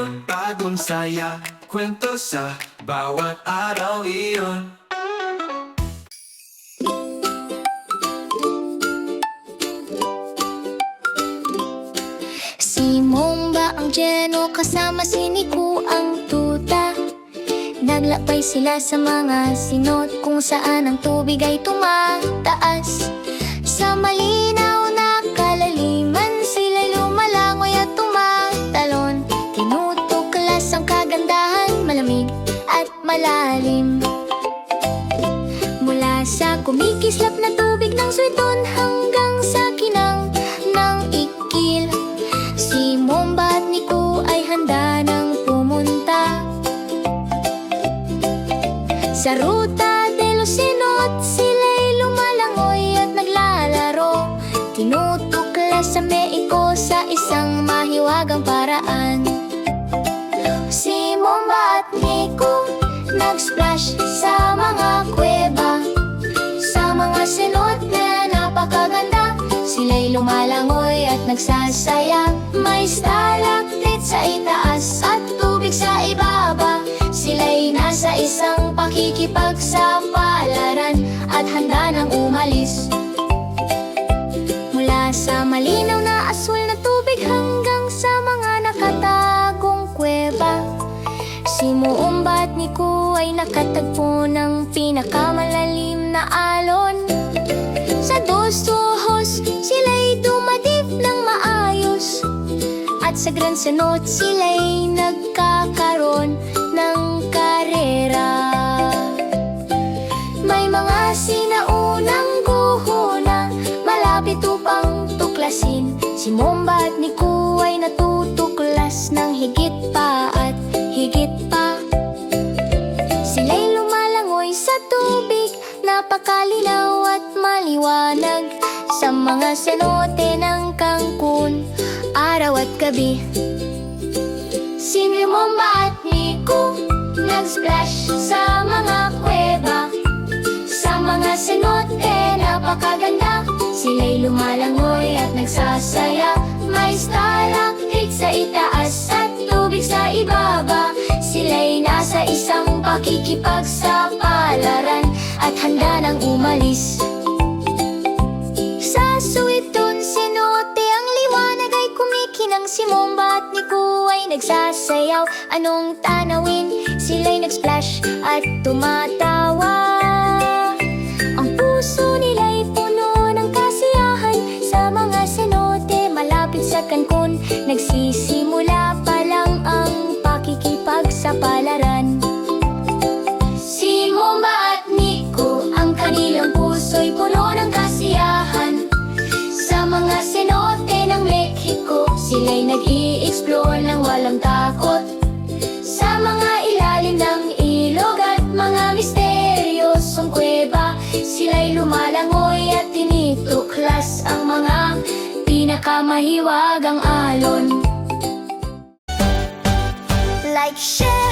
iyon Bagong saya, kwento sa bawat araw iyon. Si Momba ang Jeno? Kasama si Niku ang tuta. Naglakbay sila sa mga sinot kung saan ang tubig ay tumataas. Sa malinaw malamig at malalim. Mula sa kumikislap na tubig ng suiton hanggang sa kinang ng ikil Si Momba at Nico ay handa ng pumunta. Sa ruta de los Sinot sila'y lumalangoy at naglalaro. Tinutuklas sa meiko sa isang mahiwagang paraan Nag-splash sa mga kuweba Sa mga sinot na napakaganda Sila'y lumalangoy at nagsasaya. May stalactite sa itaas at tubig sa ibaba Sila'y nasa isang pakikipagsapalaran At handa nang umalis. Mula sa malinaw na Ay nakatagpo ng pinakamalalim na alon. Sa dos ojos sila'y dumadip ng maayos. At sa Grand Senot sila'y nagkakaroon ng karera. May mga sinaunang guho na malapit upang tuklasin Si Momba at Nico Napakalinaw at maliwanag Sa mga senote ng Cancun Araw at gabi. Si Momba at Nico? Nag-splash sa mga kuweba. Sa mga senote napakaganda. Sila'y lumalangoy at nagsasaya. May stalactite sa itaas at tubig sa ibaba. Sila'y nasa isang pakikipagsapalaran At handa nang umalis sa suiton, sinote ang liwanag ay kumikinang si Momba at Nico ay nagsasayaw Anong tanawin? Sila'y nag-splash at tumatawa Sa mga ilalim ng ilog at mga misteryosong kuweba Sila'y lumalangoy at tinituklas ang mga pinakamahiwagang alon. Like, share,